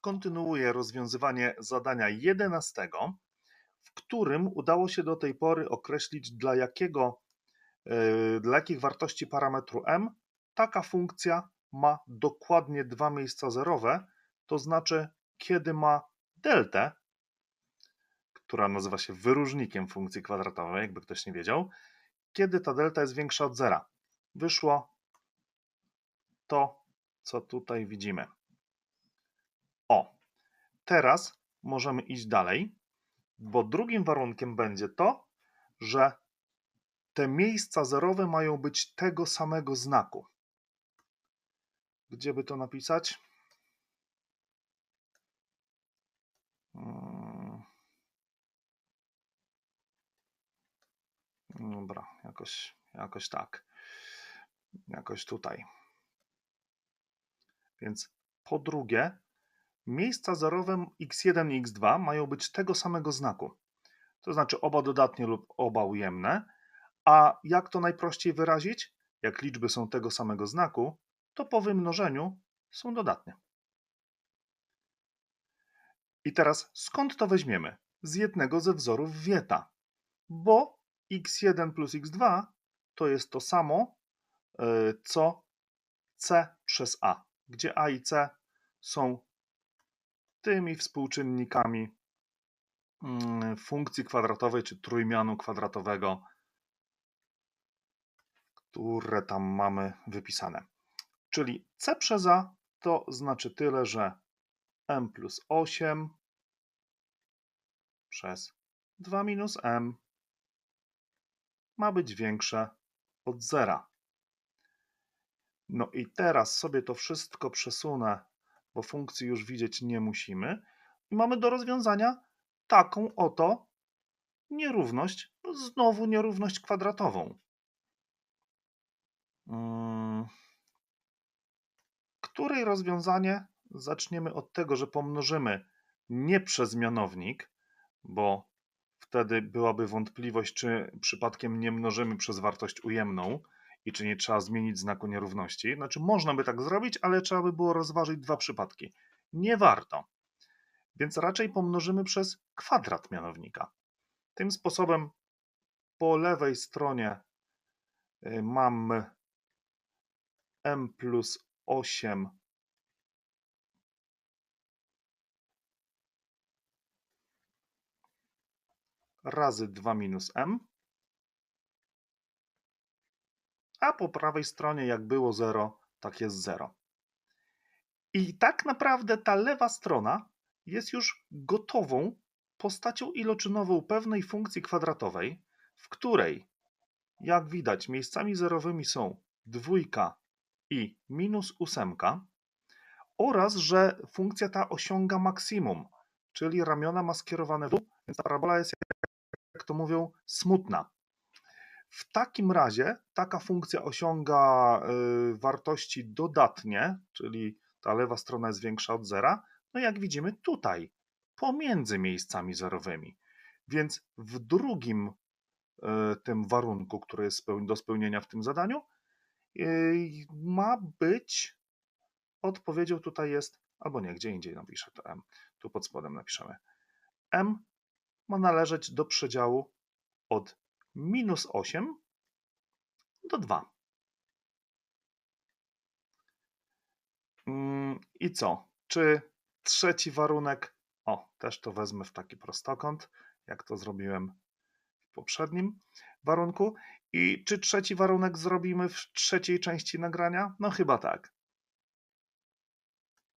kontynuuję rozwiązywanie zadania 11, w którym udało się do tej pory określić dla jakiego, yy, dla jakich wartości parametru m taka funkcja ma dokładnie dwa miejsca zerowe, to znaczy kiedy ma deltę, która nazywa się wyróżnikiem funkcji kwadratowej, jakby ktoś nie wiedział, kiedy ta delta jest większa od zera. Wyszło to, co tutaj widzimy. Teraz możemy iść dalej, bo drugim warunkiem będzie to, że te miejsca zerowe mają być tego samego znaku. Gdzie by to napisać? Hmm. Dobra, jakoś, jakoś tak. Jakoś tutaj. Więc po drugie, miejsca zerowe x1 i x2 mają być tego samego znaku. To znaczy oba dodatnie lub oba ujemne. A jak to najprościej wyrazić? Jak liczby są tego samego znaku, to po wymnożeniu są dodatnie. I teraz skąd to weźmiemy? Z jednego ze wzorów Wieta, bo x1 plus x2 to jest to samo, e, co c przez a, gdzie a i c są tymi współczynnikami mm, funkcji kwadratowej czy trójmianu kwadratowego, które tam mamy wypisane. Czyli c przez a to znaczy tyle, że m plus 8 przez 2 minus m ma być większe od zera. No i teraz sobie to wszystko przesunę, bo funkcji już widzieć nie musimy. I mamy do rozwiązania taką oto nierówność, no znowu nierówność kwadratową. Hmm. Której rozwiązanie zaczniemy od tego, że pomnożymy nie przez mianownik, bo wtedy byłaby wątpliwość, czy przypadkiem nie mnożymy przez wartość ujemną i czy nie trzeba zmienić znaku nierówności. Znaczy, można by tak zrobić, ale trzeba by było rozważyć dwa przypadki. Nie warto. Więc raczej pomnożymy przez kwadrat mianownika. Tym sposobem po lewej stronie y, mamy m plus 8 razy 2 minus m, a po prawej stronie jak było 0, tak jest 0. I tak naprawdę ta lewa strona jest już gotową postacią iloczynową pewnej funkcji kwadratowej, w której, jak widać, miejscami zerowymi są dwójka i minus ósemka oraz, że funkcja ta osiąga maksimum, czyli ramiona ma skierowane w dół, więc ta parabola jest jak to mówią, smutna. W takim razie taka funkcja osiąga y, wartości dodatnie, czyli ta lewa strona jest większa od zera, no jak widzimy tutaj, pomiędzy miejscami zerowymi. Więc w drugim y, tym warunku, który jest do spełnienia w tym zadaniu, y, ma być, odpowiedzią tutaj jest, albo nie, gdzie indziej napiszę to M, tu pod spodem napiszemy. M ma należeć do przedziału od minus 8 do 2. Mm, I co? Czy trzeci warunek, o, też to wezmę w taki prostokąt, jak to zrobiłem w poprzednim warunku. I czy trzeci warunek zrobimy w trzeciej części nagrania? No chyba tak.